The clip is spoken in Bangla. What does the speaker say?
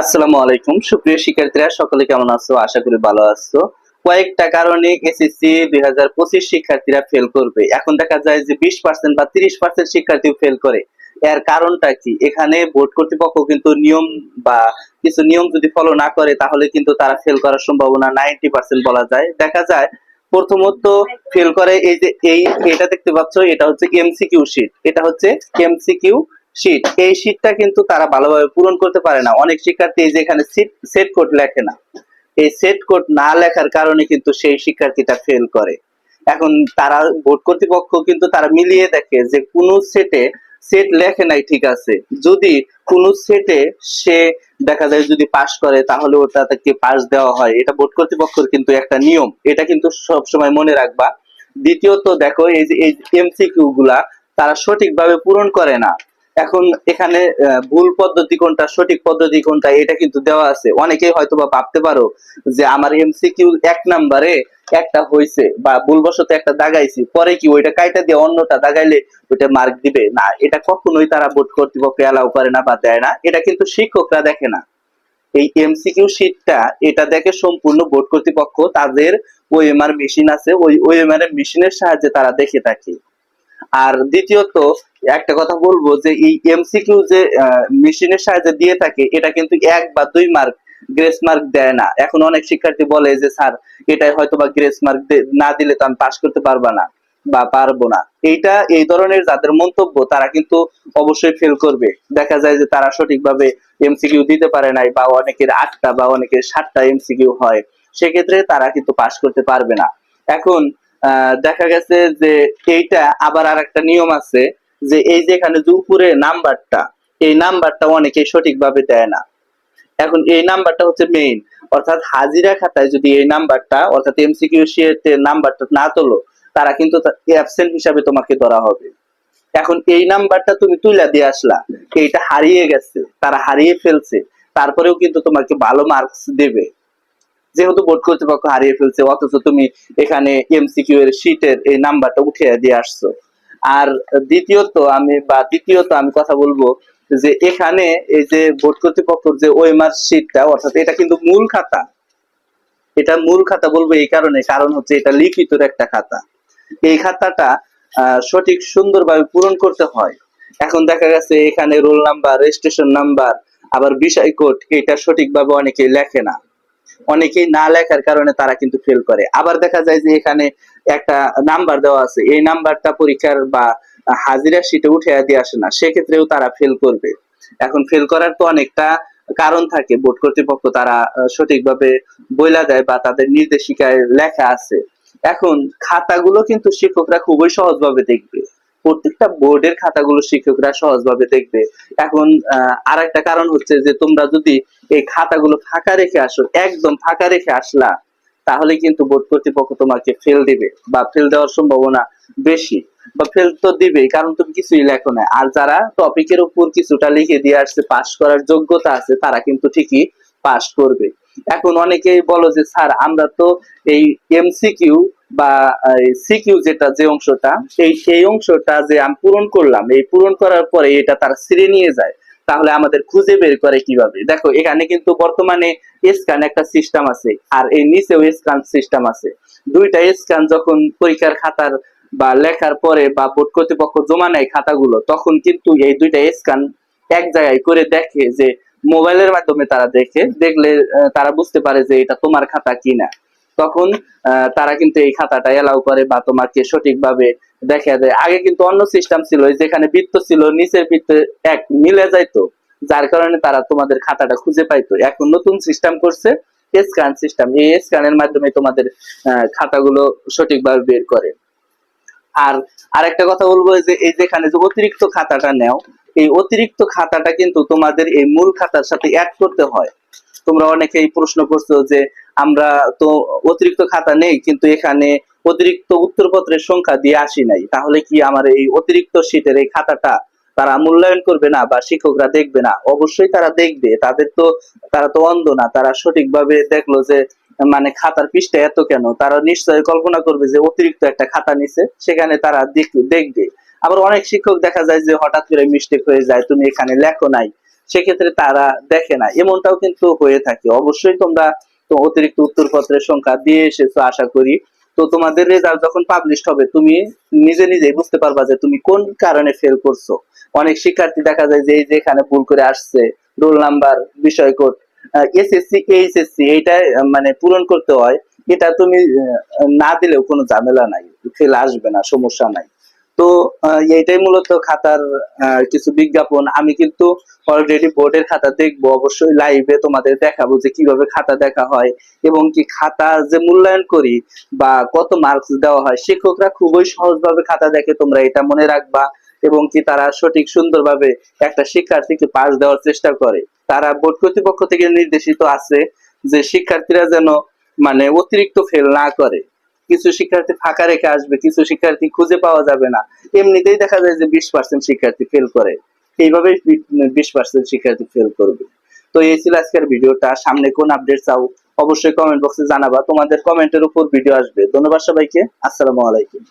আসসালামু আলাইকুম। সুপ্রিয় শিক্ষার্থীরা, সকলে কেমন আছো? আশা করি ভালো আছো। কয়েকটা কারণে এসএসসি দুই হাজার পঁচিশ শিক্ষার্থীরা ফেল করবে। এখন দেখা যায় যে বিশ পার্সেন্ট বা তিরিশ পার্সেন্ট শিক্ষার্থী ফেল করে। এর কারণটা কি? এখানে বোর্ড কর্তৃপক্ষ কিন্তু নিয়ম বা কিছু নিয়ম যদি ফলো না করে, তাহলে কিন্তু তারা ফেল করার সম্ভাবনা নাইনটি পার্সেন্ট বলা যায়। দেখা যায়, প্রথমত ফেল করে এই যে এই, এটা দেখতে পাচ্ছ, এটা হচ্ছে এমসিকিউ শিট এটা হচ্ছে এমসিকিউ শিট এই শিটটা কিন্তু তারা ভালোভাবে পূরণ করতে পারে না। অনেক শিক্ষার্থী এই যে সেট কোড লেখে না। এই সেট কোড না লেখার কারণে কিন্তু সেই শিক্ষার্থীটা ফেল করে। এখন তারা বোর্ড কর্তৃপক্ষ কিন্তু তারা মিলিয়ে দেখে যে কোন সেটে সেট লেখে নাই ঠিক আছে। যদি কোন সেটে সে দেখা যায় যদি পাস করে, তাহলে ওটা তাকে পাস দেওয়া হয়? এটা বোর্ড কর্তৃপক্ষের কিন্তু একটা নিয়ম। এটা কিন্তু সব সময় মনে রাখবা। দ্বিতীয়ত দেখো, এই যে এই এমসিকিউ গুলা তারা সঠিকভাবে পূরণ করে না। এখন এখানে ভুল পদ্ধতি কোনটা, সঠিক পদ্ধতি কোনটা, এটা কিন্তু দেওয়া আছে। অনেকেই হয়তো বা ভাবতে পারো যে আমার এমসিকিউ এক নাম্বারে একটা হয়েছে বা ভুলবশত একটা দাগাইছি, পরে কি ওইটা কাইটা দিয়ে অন্যটা দাগাইলে ওইটা মার্ক দিবে? না, এটা কখনোই তারা বোর্ড কর্তৃপক্ষ এলাও করে না বা দেয় না। এটা কিন্তু শিক্ষকরা দেখে না। এই এমসিকিউ শিটটা এটা দেখে সম্পূর্ণ বোর্ড কর্তৃপক্ষ তাদের ওএমআর মেশিন আছে। ওই ওএমআর মেশিনের সাহায্যে তারা দেখে থাকে। আর দ্বিতীয়ত, একটা কথা বলব যে এই এমসিকিউ যে মেশিনের সাহায্যে দিয়ে থাকে, এটা কিন্তু এক বা দুই মার্ক গ্রেস মার্ক দেয় না। এখন অনেক শিক্ষার্থী বলে যে, স্যার, এটাই হয়তো বা গ্রেস মার্ক না দিলে তো আমি পাস করতে পারবা না বা পারব না। এইটা, এই ধরনের যাদের মন্তব্য, তারা কিন্তু অবশ্যই ফেল করবে। দেখা যায় যে, তারা সঠিকভাবে এমসিকিউ দিতে পারে নাই বা অনেকের আটটা বা অনেকের সাতটা এমসিকিউ হয়। সেক্ষেত্রে তারা কিন্তু পাশ করতে পারবে না। এখন দেখা গেছে যে এইটা আবার আর একটা নিয়ম আছে যে এই যে এখানে যে উপরে নাম্বারটা, এই নাম্বারটা অনেকেই সঠিকভাবে দেয় না। এখন এই নাম্বারটা হচ্ছে মেইন অর্থাৎ হাজিরা খাতায় যদি এই নাম্বারটা, অর্থাৎ এমসিকিউ শিটের নাম্বারটা না তোলো, তারা কিন্তু অ্যাবসেন্ট হিসাবে তোমাকে ধরা হবে। এখন এই নাম্বারটা তুমি তুইলা দিয়ে আসলা, এইটা হারিয়ে গেছে, তারা হারিয়ে ফেলছে, তারপরেও কিন্তু তোমাকে ভালো মার্কস দেবে। যেহেতু বোর্ড কর্তৃপক্ষ হারিয়ে ফেলছে, অথচ তুমি এখানে এমসিকিউ এর শিটের এই নাম্বারটা উঠিয়ে দিয়ে আসছো। আর দ্বিতীয়ত আমি, বা দ্বিতীয়ত আমি কথা বলব যে এখানে এই যে বোর্ড কর্তৃপক্ষের যে ওএমআর শিটটা অর্থাৎ এটা কিন্তু মূল খাতা। এটা মূল খাতা বলব এই কারণে, কারণ হচ্ছে এটা লিখিত একটা খাতা। এই খাতাটা সঠিক সুন্দরভাবে পূরণ করতে হয়। এখন দেখা গেছে এখানে রোল নাম্বার রেজিস্ট্রেশন নাম্বার আবার বিষয় কোড এটা সঠিকভাবে অনেকে লেখে না। অনেকেই না লেখার কারণে তারা কিন্তু ফেল করে। আবার দেখা যায় যে এখানে একটা নাম্বার দেওয়া আছে, এই নাম্বারটা পরীক্ষার বা হাজিরা শিটে উঠে দিয়ে আসে না, সেক্ষেত্রেও তারা ফেল করবে। এখন ফেল করার তো অনেকটা কারণ থাকে, বোর্ড কর্তৃপক্ষ তারা সঠিকভাবে বইলা দেয় বা তাদের নির্দেশিকায় লেখা আছে। এখন খাতাগুলো কিন্তু শিক্ষকরা খুবই সহজভাবে দেখবে। প্রত্যেকটা বোর্ডের খাতাগুলো শিক্ষকরা সহজভাবে দেখবে। এখন আর একটা কারণ হচ্ছে যে, তোমরা যদি এই খাতাগুলো ফাঁকা রেখে আসো, একদম ফাঁকা রেখে আসলা, তাহলে কিন্তু বোর্ড কর্তৃপক্ষ তোমাকে ফেল দিবে বা ফেল দেওয়ার সম্ভাবনা বেশি বা ফেল তো দিবেই, কারণ তুমি কিছুই লেখো না। আর যারা টপিকের উপর কিছুটা লিখে দিয়ে আসছে পাস করার যোগ্যতা আছে, তারা কিন্তু ঠিকই পাস করবে। এখন অনেকেই বলো যে, স্যার, আমরা তো এই এমসিকিউ বা সিকিউ যেটা যে অংশটা, এই এই অংশটা যে আমি পূরণ করলাম, এই পূরণ করার পরে এটা তারা ছিঁড়ে নিয়ে যায়। তাহলে আমাদের খুঁজে বের করে কীভাবে? দেখো, এখানে কিন্তু বর্তমানে স্ক্যান একটা সিস্টেম আছে, আর এই নিচেও স্ক্যান সিস্টেম আছে। দুইটা স্ক্যান যখন পরীক্ষার খাতার বা লেখার পরে বা বোর্ড কর্তৃপক্ষ জমা নেয় খাতাগুলো, তখন কিন্তু এই দুইটা স্ক্যান এক জায়গায় করে দেখে যে মোবাইলের মাধ্যমে তারা দেখে, দেখলে তারা বুঝতে পারে যে এটা তোমার খাতা কিনা। তখন তারা কিন্তু এই খাতাটা এলাও করে বা তোমাকে সঠিকভাবে দেখা দেয়। আগে কিন্তু অন্য সিস্টেম ছিল যেখানে বৃত্ত ছিল, নিচের বৃত্ত এক মিলে যাইতো। যার কারণে তারা তোমাদের খাতাটা খুঁজে পাইতো। এখন নতুন সিস্টেম করছে স্ক্যান সিস্টেম এই স্ক্যানের মাধ্যমে তোমাদের খাতাগুলো সঠিকভাবে বের করে। আর আরেকটা কথা বলব যে, এই যেখানে যে অতিরিক্ত খাতাটা নেও এই অতিরিক্ত খাতাটা কিন্তু তোমাদের এই মূল খাতার সাথে অ্যাড করতে হয়। তোমরা অনেকেই প্রশ্ন করছ যে, আমরা তো অতিরিক্ত খাতা নেই, কিন্তু এখানে অতিরিক্ত উত্তরপত্রের সংখ্যা দিয়ে আসি নাই। তাহলে কি আমার এই অতিরিক্ত শীটের এই খাতাটা তারা মূল্যায়ন করবে না বা শিক্ষকরা দেখবে না? অবশ্যই তারা দেখবে। তাদের তো, তারা তো অন্ধ না। তারা সঠিকভাবে দেখল যে মানে খাতার পৃষ্ঠা এত কেন? তারা নিশ্চয়ই কল্পনা করবে যে, অতিরিক্ত একটা খাতা নিছে। সেখানে তারা দেখ- দেখবে। আবার অনেক শিক্ষক দেখা যায় যে হঠাৎ করে মিস্টেক হয়ে যায়, তুমি এখানে লেখো নাই। সেক্ষেত্রে তারা দেখে না। এমনটাও কিন্তু হয়ে থাকে। অবশ্যই তোমরা তো অতিরিক্ত উত্তরপত্রের সংখ্যা দিয়ে এসেছ, আশা করি। তো তোমাদের রেজাল্ট যখন পাবলিশ হবে, তুমি নিজে নিজেই বুঝতে পারবা যে তুমি কোন কারণে ফেল করছ। অনেক শিক্ষার্থী দেখা যায় যে এই যে এখানে ভুল করে আসছে, রোল নাম্বার, বিষয় কোড এসএসসি এইচএসসি এইটা মানে পূরণ করতে হয়। এটা তুমি না দিলেও কোনো ঝামেলা নাই। ফেল আসবে না, সমস্যা নাই। তো এইটাই মূলত খাতার কিছু বিজ্ঞাপন। আমি কিন্তু অলরেডি বোর্ডের খাতা দেখব, অবশ্যই লাইভে তোমাদের দেখাবো যে কীভাবে খাতা দেখা হয় এবং কি খাতা যে মূল্যায়ন করি বা কত মার্কস দেওয়া হয়। শিক্ষকরা খুবই সহজভাবে খাতা দেখে, তোমরা এটা মনে রাখবা এবং কি তারা সঠিক সুন্দরভাবে একটা শিক্ষার্থীকে পাস দেওয়ার চেষ্টা করে। তারা বোর্ড কর্তৃপক্ষ থেকে নির্দেশিত আছে যে শিক্ষার্থীরা যেন মানে অতিরিক্ত ফেল না করে। কিছু শিক্ষার্থী ফাঁকা রেখে আসবে, কিছু শিক্ষার্থী খুঁজে পাওয়া যাবে না। এমনিতেই দেখা যায় যে বিশ পার্সেন্ট শিক্ষার্থী ফেল করে। এইভাবে বিশ পার্সেন্ট শিক্ষার্থী ফেল করবে। তো এই ছিল আজকের ভিডিওটা। সামনে কোন আপডেট চাও অবশ্যই কমেন্ট বক্সে জানাবা। তোমাদের কমেন্টের উপর ভিডিও আসবে। ধন্যবাদ সবাইকে। আসসালামু আলাইকুম।